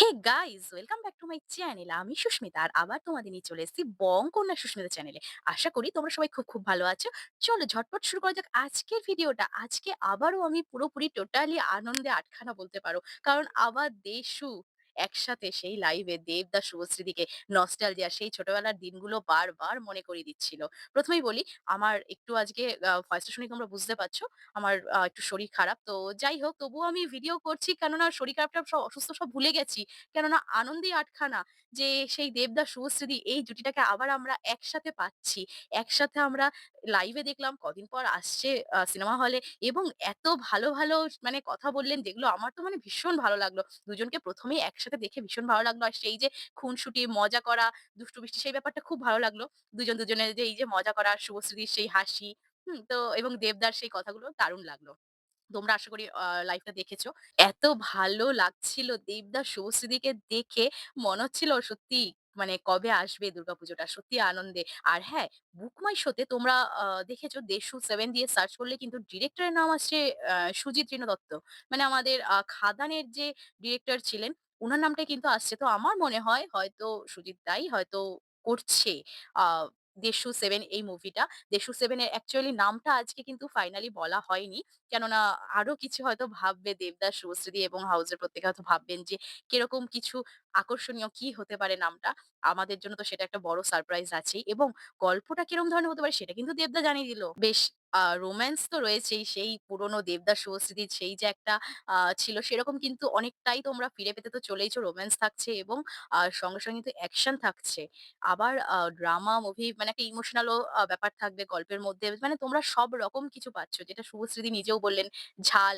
Hey guys welcome back to my channel আমি সুস্মিতা আর আবার তোমাদের নিয়ে চলে এসেছি বং কন্যা সুস্মিতা চ্যানেলে আশা করি তোমরা সবাই খুব খুব ভালো আছো। চলো ঝটপট শুরু করা যাক আজকের ভিডিওটা আজকে আবারও আমি পুরোপুরি টোটালি আনন্দে আটখানা বলতে পারো। কারণ আবার দেশু একসাথে সেই লাইভে দেবদা শুভশ্রীদিকে নস্টালজিয়া সেই ছোটবেলার দিনগুলো বারবার মনে করিয়ে দিচ্ছিল প্রথমেই বলি আমার একটু আজকে ভয়েসটা শুনে তোমরা বুঝতে পারছ আমার একটু শরীর খারাপ তো যাই হোক তবুও আমি ভিডিও করছি কেননা শরীর খারাপটা সব অসুস্থ সব ভুলে গেছি কেননা আনন্দেই আটখানা যে সেই দেবদাস শুভশ্রীদি এই জুটিটাকে আবার আমরা একসাথে পাচ্ছি। একসাথে আমরা লাইভে দেখলাম কদিন পর আসছে সিনেমা হলে এবং এত ভালো, ভালো মানে কথা বললেন যেগুলো আমার তো মানে ভীষণ ভালো লাগল। দুজনকে ১ম এই একসাথে দেখে ভীষণ ভালো লাগল। আর সেই যে খুনসুটি, মজা করা, দুষ্টু-মিষ্টি সেই ব্যাপারটা খুব ভালো লাগল। দুজন দুজনের যে এই যে মজা করা, শুভশ্রীদির সেই হাসি, হুম? তো এবং দেবদার সেই কথাগুলো দারুণ লাগল। তোমরা আশা করি আ লাইভটা দেখেছ। এত ভালো লাগছিল দেবদাস শুভশ্রীদিকে দেখে মনে হচ্ছিল সত্যি মানে কবে আসবে দুর্গাপুজোটা। সত্যি আনন্দে। আর হ্যাঁ, বুক মাই শোতে তোমরা দেখেছ 'দেশু সেভেন দিয়ে সার্চ করলে কিন্তু ডিরেক্টরের নাম আসছে সুজিত রেণু দত্ত। মানে আমাদের 'খাদানের' যে ডিরেক্টর ছিলেন উনার নামটা কিন্তু আসছে। তো আমার মনে হয় হয়তো সুজিত দাই হয়তো করছে আ 'দেশু সেভেন এই মুভিটা। 'দেশু সেভেন এর অ্যাকচুয়ালি নামটা আজকে কিন্তু ফাইনালি বলা হয়নি। কেননা আরও কিছু হয়তো ভাববে দেবদাস, শুভশ্রী এবং হাউসের প্রত্যেকে হয়তো ভাববেন যে কীরকম কিছু আকর্ষণীয় কি হতে পারে নামটা। আমাদের জন্য তো সেটা একটা বড় সারপ্রাইজ আছেই এবং গল্পটা কিরম ধরনের হতে পারে সেটা কিন্তু দেবদা জানিয়ে দিল। বেশ আ রোমান্স তো রয়েছেই সেই পুরনো দেবদাস, শুভশ্রীদির সেই যে একটা ছিল সেরকম কিন্তু অনেকটাই তোমরা ফিরে পেতে তো চলেইছ। রোমান্স থাকছে এবং সঙ্গে, সঙ্গে কিন্তু অ্যাকশন থাকছে। আবার ড্রামা মুভি মানে একটা ইমোশনাল ও ব্যাপার থাকবে গল্পের মধ্যে। মানে তোমরা সব রকম কিছু পাচ্ছ। যেটা শুভশ্রীদি নিজেও বললেন ঝাল,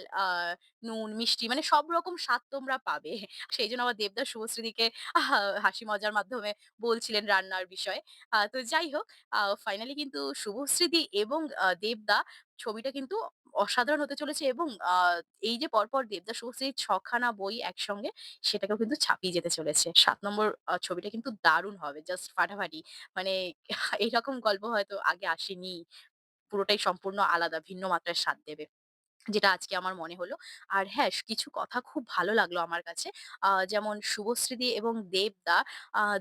নুন, মিষ্টি মানে সব রকম স্বাদ তোমরা পাবে। সেই জন্য আবার দেবদাস শুভশ্রীদিকে আহা হাসি মজার মাধ্যমে বলছিলেন রান্নার বিষয়ে। তো যাই হোক ফাইনালি কিন্তু শুভশ্রীদি এবং দেবদা ছবিটা কিন্তু অসাধারণ হতে চলেছে এবং এই যে পরপর দেবদা, শুভশ্রীর ৬ খানা বই একসঙ্গে সেটাকেও কিন্তু ছাপিয়ে যেতে চলেছে। সাত নম্বর ছবিটা কিন্তু দারুণ হবে। জাস্ট ফাটাফাটি। মানে এইরকম গল্প হয়তো আগে আসেনি। পুরোটাই সম্পূর্ণ আলাদা, ভিন্ন মাত্রায় স্বাদ দেবে। যেটা আজকে আমার মনে হলো। আর হ্যাঁ, কিছু কথা খুব ভালো লাগল আমার কাছে। যেমন শুভশ্রীদি এবং দেবদা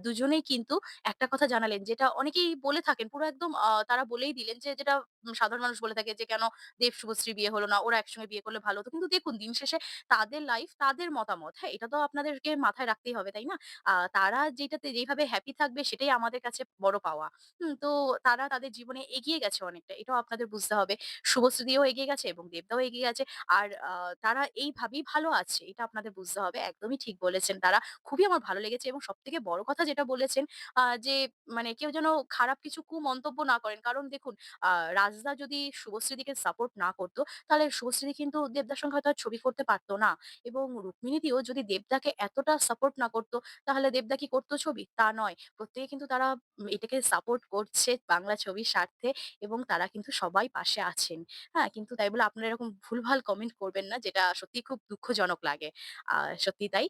দুজনেই কিন্তু একটা কথা জানালেন যেটা অনেকেই বলে থাকেন পুরো একদম তারা বলেই দিলেন যে যেটা সাধারণ মানুষ বলে থাকে যে কেন দেব শুভশ্রী বিয়ে হলো না? ওরা একসঙ্গে বিয়ে করলে ভালো হতো। কিন্তু দেখুন দিন শেষে তাদের লাইফ তাদের মতামত। হ্যাঁ? এটা তো আপনাদেরকে মাথায় রাখতেই হবে, তাই না? তারা যেটাতে যেইভাবে হ্যাপি থাকবে সেটাই আমাদের কাছে বড় পাওয়া। তো তারা তাদের জীবনে এগিয়ে গেছে অনেকটা। এটাও আপনাদের বুঝতে হবে। শুভশ্রীদিও এগিয়ে গেছে এবং দেবদাও এগিয়ে গেছে। আর তারা এইভাবেই ভালো আছে। এটা আপনাদের বুঝতে হবে। একদমই ঠিক বলেছেন তারা। খুবই আমার ভালো লেগেছে এবং সব থেকে বড় কথা যেটা বলেছেন যে মানে কেউ যেন খারাপ কিছু কুমন্তব্য না করেন। কারণ দেখুন রাজদা যদি শুভশ্রীদিকে সাপোর্ট না করতো, তাহলে শুভশ্রী কিন্তু দেবদার সঙ্গে হয়তো আর ছবি করতে পারতো না। এবং রুক্মিণীদিও যদি দেবদাকে এতটা সাপোর্ট না করতো, তাহলে দেবদা কি করতো ছবি? তা নয়। প্রত্যেকে কিন্তু তারা এটাকে সাপোর্ট করছে বাংলা ছবির স্বার্থে এবং তারা কিন্তু সবাই পাশে আছেন। হ্যাঁ? কিন্তু তাই বলে আপনারা এরকম ভুলভাল কমেন্ট করবেন না, যেটা সত্যি খুব দুঃখজনক লাগে। সত্যি তাই।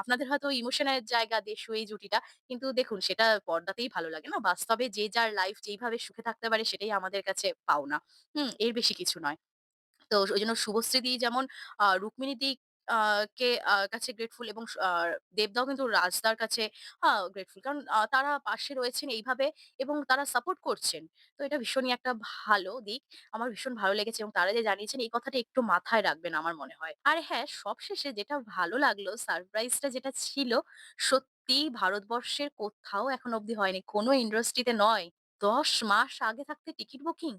আপনাদের হয়তো ইমোশনের জায়গা দেশ এই জুটিটা। কিন্তু দেখুন সেটা পর্দাতেই ভালো লাগে না? বাস্তবে যে যার লাইফ যেইভাবে সুখে থাকতে পারে সেটাই আমাদের কাছে পাওনা। হুম? এর বেশি কিছু নয়। তো ওই জন্য শুভশ্রী দি যেমন রুক্মিণী রুক্মিণীদি কে কাছে গ্রেটফুল এবং দেবদাও কিন্তু রাজদার কাছে গ্রেটফুল। কারণ তারা পাশে রয়েছেন এইভাবে এবং তারা সাপোর্ট করছেন। তো এটা ভীষণই একটা ভালো দিক। আমার ভীষণ ভালো লেগেছে এবং তারা যে জানিয়েছেন এই কথাটা একটু মাথায় রাখবেন আমার মনে হয়। আর হ্যাঁ, সবশেষে যেটা ভালো লাগল সারপ্রাইজটা যেটা ছিল সত্যিই ভারতবর্ষের কোথাও এখনও অব্দি হয়নি। কোনো ইন্ডাস্ট্রিতে নয়। ১০ মাস আগে থাকতে টিকিট বুকিং।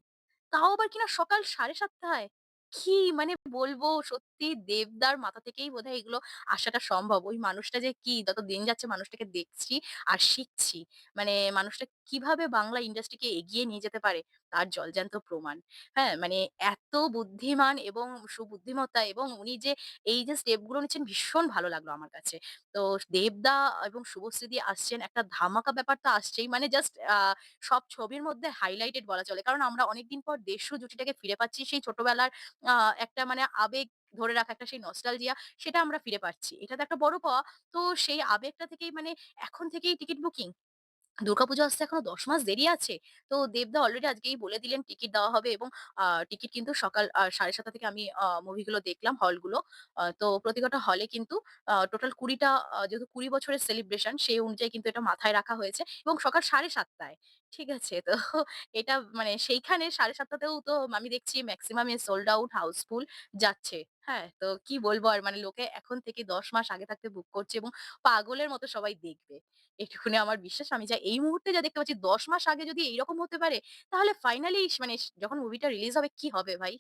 তাও আবার কিনা সকাল ৭:৩০ টায়। কি মানে বলব সত্যি দেবদার মাথা থেকেই বোধহয় এগুলো আসাটা সম্ভব। ওই মানুষটা যে কি, যত দিন যাচ্ছে মানুষটাকে দেখছি আর শিখছি। মানে মানুষটা কীভাবে বাংলা ইন্ডাস্ট্রিকে এগিয়ে নিয়ে যেতে পারে তার জলজ্যান্ত প্রমাণ। হ্যাঁ? মানে এত বুদ্ধিমান এবং সুবুদ্ধিমত্তা এবং উনি যে এই যে স্টেপগুলো নিচ্ছেন ভীষণ ভালো লাগল আমার কাছে। তো দেবদা এবং শুভশ্রীদি আসছেন একটা ধামাকা ব্যাপার তো আসছেই। মানে জাস্ট সব ছবির মধ্যে হাইলাইটেড বলা চলে। কারণ আমরা অনেকদিন পর দেশীয় জুটিটাকে ফিরে পাচ্ছি। সেই ছোটবেলার একটা মানে আবেগ ধরে রাখা একটা সেই নস্টালজিয়া সেটা আমরা ফিরে পাচ্ছি। এটা তো একটা বড় পাওয়া। তো সেই আবেগটা থেকেই মানে এখন থেকেই টিকিট বুকিং। দুর্গাপুজো আসতে এখনও ১০ মাস দেরি আছে। তো দেবদা অলরেডি আজকেই বলে দিলেন টিকিট দেওয়া হবে এবং টিকিট কিন্তু সকাল সাড়ে সাতটা থেকে আমি মুভিগুলো দেখলাম হলগুলো। তো প্রতি কটা হলে কিন্তু টোটাল কুড়িটা যেহেতু ২০ বছরের সেলিব্রেশন সেই অনুযায়ী কিন্তু এটা মাথায় রাখা হয়েছে এবং সকাল ৭:৩০ টায়। ঠিক আছে? তো এটা মানে সেইখানে সাড়ে সাতটাতেও তো আমি দেখছি ম্যাক্সিমাম এ সোল্ড আউট, হাউসফুল যাচ্ছে। হ্যাঁ? তো কি বলব আর মানে লোকে এখন থেকে ১০ মাস আগে থাকতে বুক করছে এবং পাগলের মতো সবাই দেখবে। এটুকুনি আমার বিশ্বাস। আমি যা এই মুহূর্তে যা দেখতে পাচ্ছি ১০ মাস আগে যদি এইরকম হতে পারে, তাহলে ফাইনালি মানে যখন মুভিটা রিলিজ হবে কি হবে ভাই?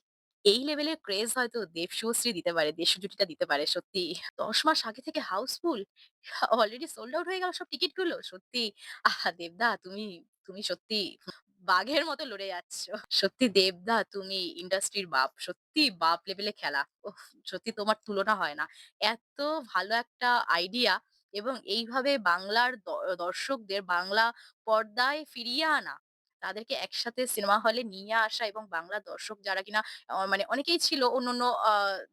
এই লেভেলের ক্রেজ হয়তো দেব শুভশ্রী দিতে পারে, দেশে জুটিটা দিতে পারে সত্যি। ১০ মাস আগে থেকে হাউসফুল, অলরেডি সোল্ড আউট হয়ে গেল সব টিকিটগুলো। সত্যি আহা দেবদা তুমি, তুমি সত্যি বাঘের মতো লড়ে যাচ্ছ। সত্যি দেবদা তুমি ইন্ডাস্ট্রির বাপ। সত্যি বাপ লেভেলে খেলা। ওহ! সত্যি তোমার তুলনা হয় না। এত ভালো একটা আইডিয়া এবং এইভাবে বাংলার দ দর্শকদের বাংলা পর্দায় ফিরিয়ে আনা। তাদেরকে একসাথে সিনেমা হলে নিয়ে আসা এবং বাংলা দর্শক যারা কিনা মানে অনেকেই ছিল অন্য অন্য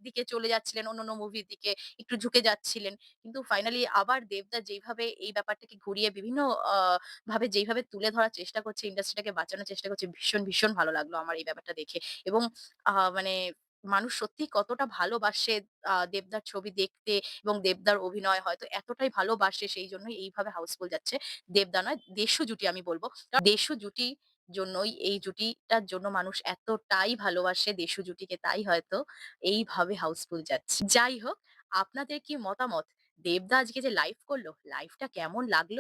দিকে চলে যাচ্ছিলেন, অন্য অন্য মুভির দিকে একটু ঝুঁকে যাচ্ছিলেন। কিন্তু ফাইনালি আবার দেবদা যেইভাবে এই ব্যাপারটাকে ঘুরিয়ে বিভিন্ন ভাবে যেইভাবে তুলে ধরার চেষ্টা করছে, ইন্ডাস্ট্রিটাকে বাঁচানোর চেষ্টা করছে, ভীষণ, ভীষণ ভালো লাগল আমার এই ব্যাপারটা দেখে। এবং মানে মানুষ সত্যিই কতটা ভালোবাসে দেবদার ছবি দেখতে এবং দেবদার অভিনয় হয়তো এতটাই ভালোবাসে সেইজন্যই এইভাবে হাউসফুল যাচ্ছে। দেবদা নয়, দেশু জুটি আমি বলব। দেশু জুটি জন্যই এই জুটিটার জন্য মানুষ এতটাই ভালোবাসে দেশু জুটিকে তাই হয়তো এইভাবে হাউসফুল যাচ্ছে। যাই হোক, আপনাদের কি মতামত? দেবদা আজকে যে লাইভ করল, লাইভটা কেমন লাগল?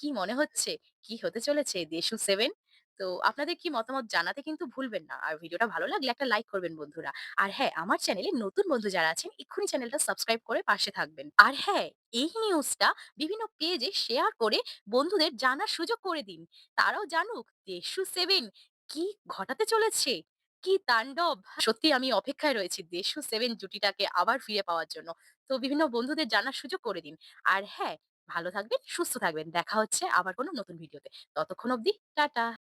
কি মনে হচ্ছে? কি হতে চলেছে 'দেশু 7'? তো আপনাদের কি মতামত জানাতে কিন্তু ভুলবেন না। আর ভিডিওটা ভালো লাগলে একটা লাইক করবেন বন্ধুরা। আর হ্যাঁ, আমার চ্যানেলে নতুন বন্ধু যারা আছেন এক্ষুনি চ্যানেলটা সাবস্ক্রাইব করে পাশে থাকবেন। আর হ্যাঁ, এই নিউজটা বিভিন্ন পেজে শেয়ার করে বন্ধুদের জানার সুযোগ করে দিন। তারাও জানুক 'দেশু 7' কি ঘটাতে চলেছে। কি তাণ্ডব! সত্যি আমি অপেক্ষায় রয়েছি 'দেশু 7' জুটিটাকে আবার ফিরে পাওয়ার জন্য। তো বিভিন্ন বন্ধুদের জানার সুযোগ করে দিন। আর হ্যাঁ, ভালো থাকবেন, সুস্থ থাকবেন। দেখা হচ্ছে আবার কোনো নতুন ভিডিওতে। ততক্ষণ অবধি টাটা।